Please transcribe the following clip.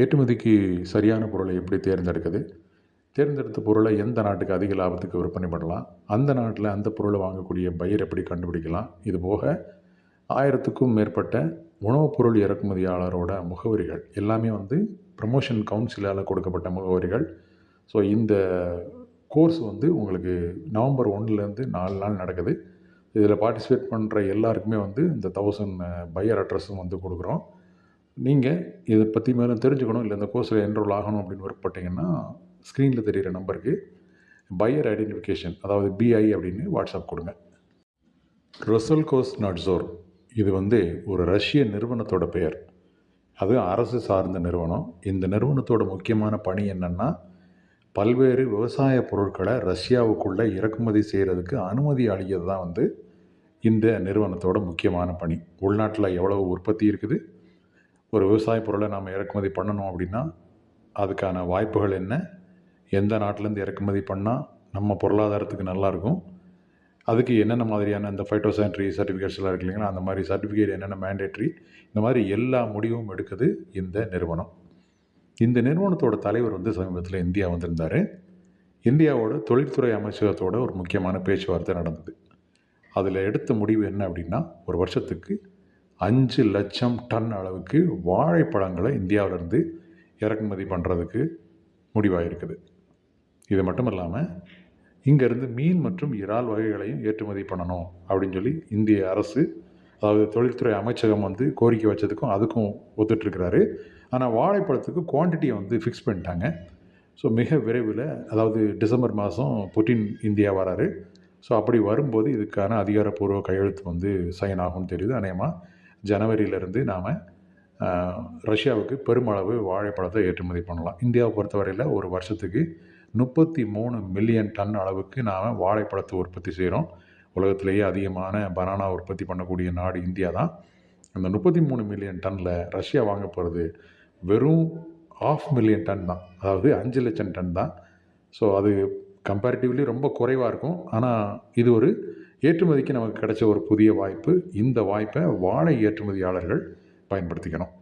ஏற்றுமதிக்கு சரியான பொருளை எப்படி தேர்ந்தெடுக்குது? தேர்ந்தெடுத்த பொருளை எந்த நாட்டுக்கு அதிக லாபத்துக்கு விற்பனை பண்ணலாம்? அந்த நாட்டில் அந்த பொருளை வாங்கக்கூடிய பயிர் எப்படி கண்டுபிடிக்கலாம்? இது போக ஆயிரத்துக்கும் மேற்பட்ட உணவுப் பொருள் இறக்குமதியாளரோட முகவரிகள் எல்லாமே வந்து ப்ரமோஷன் கவுன்சிலால் கொடுக்கப்பட்ட முகவரிகள். ஸோ இந்த கோர்ஸ் வந்து உங்களுக்கு நவம்பர் ஒன்றுலேருந்து நாலு நாள் நடக்குது. இதில் பார்ட்டிசிபேட் பண்ணுற எல்லாருக்குமே வந்து இந்த தௌசண்ட் பையர் அட்ரஸும் வந்து கொடுக்குறோம். நீங்கள் இதை பற்றி மேலும் தெரிஞ்சுக்கணும் இல்லை இந்த கோர்ஸில் என்ரோல் ஆகணும் அப்படின்னு விருப்பப்பட்டீங்கன்னா ஸ்க்ரீனில் தெரிகிற நம்பருக்கு பையர் ஐடென்டிஃபிகேஷன் அதாவது பிஐ அப்படின்னு வாட்ஸ்அப் கொடுங்க. ரொசல்கோஸ் நட்ஸோர் இது வந்து ஒரு ரஷ்ய நிறுவனத்தோட பெயர். அது அரசு சார்ந்த நிறுவனம். இந்த நிறுவனத்தோட முக்கியமான பணி என்னென்னா பல்வேறு விவசாய பொருட்களை ரஷ்யாவுக்குள்ளே இறக்குமதி செய்கிறதுக்கு அனுமதி அளிக்கிறது தான் வந்து இந்த நிறுவனத்தோட முக்கியமான பணி. உள்நாட்டில் எவ்வளவு உற்பத்தி இருக்குது? ஒரு விவசாய பொருளை நாம் இறக்குமதி பண்ணணும் அப்படின்னா அதுக்கான வாய்ப்புகள் என்ன? எந்த நாட்டிலேருந்து இறக்குமதி பண்ணால் நம்ம பொருளாதாரத்துக்கு நல்லாயிருக்கும் அதுக்கு என்னென்ன மாதிரியான இந்த ஃபைட்டோசானிட்ரி சர்டிஃபிகேட்ஸ்லாம் இருக்கு இல்லைங்களா? அந்த மாதிரி சர்டிஃபிகேட் என்னென்ன மேண்டேட்ரி இந்த மாதிரி எல்லா முடிவும் எடுக்குது இந்த நிறுவனம். இந்த நிறுவனத்தோட தலைவர் வந்து சமீபத்தில் இந்தியா வந்திருந்தார். இந்தியாவோட தொழில்துறை அமைச்சகத்தோட ஒரு முக்கியமான பேச்சுவார்த்தை நடந்தது. அதில் எடுத்த முடிவு என்ன அப்படின்னா ஒரு வருஷத்துக்கு அஞ்சு லட்சம் டன் அளவுக்கு வாழைப்பழங்களை இந்தியாவிலேருந்து இறக்குமதி பண்ணுறதுக்கு முடிவாயிருக்குது. இது மட்டும் இல்லாமல் இங்கேருந்து மீன் மற்றும் இறால் வகைகளையும் ஏற்றுமதி பண்ணணும் அப்படின்னு சொல்லி இந்திய அரசு அதாவது தொழில்துறை அமைச்சகம் வந்து கோரிக்கை வச்சதுக்கும் அதுக்கும் ஒத்துட்ருக்கிறாரு. ஆனால் வாழைப்பழத்துக்கு குவான்டிட்டியை வந்து ஃபிக்ஸ் பண்ணிட்டாங்க. ஸோ மிக விரைவில் அதாவது டிசம்பர் மாதம் புட்டின் இந்தியா வராரு. ஸோ அப்படி வரும்போது இதுக்கான அதிகாரப்பூர்வ கையெழுத்து வந்து சைன் ஆகும்னு தெரியுது. அநேகமாக ஜனவரியிலேருந்து நாம் ரஷ்யாவுக்கு பெருமளவு வாழைப்பழத்தை ஏற்றுமதி பண்ணலாம். இந்தியாவை பொறுத்தவரையில் ஒரு வருஷத்துக்கு முப்பத்தி மூணு மில்லியன் டன் அளவுக்கு நாம் வாழைப்பழத்தை உற்பத்தி செய்கிறோம் உலகத்திலேயே அதிகமான பனானா உற்பத்தி பண்ணக்கூடிய நாடு இந்தியா தான். அந்த முப்பத்தி மூணு மில்லியன் டன்னில் ரஷ்யா வாங்க போகிறது வெறும் ஆஃப் மில்லியன் டன் தான். அதாவது அஞ்சு லட்சம் டன் தான். ஸோ அது கம்பேரிட்டிவ்லி ரொம்ப குறைவாக இருக்கும். ஆனால் இது ஒரு ஏற்றுமதிக்கு நமக்கு கிடைச்ச ஒரு புதிய வாய்ப்பு. இந்த வாய்ப்பை வாழை ஏற்றுமதியாளர்கள் பயன்படுத்திக்கணும்.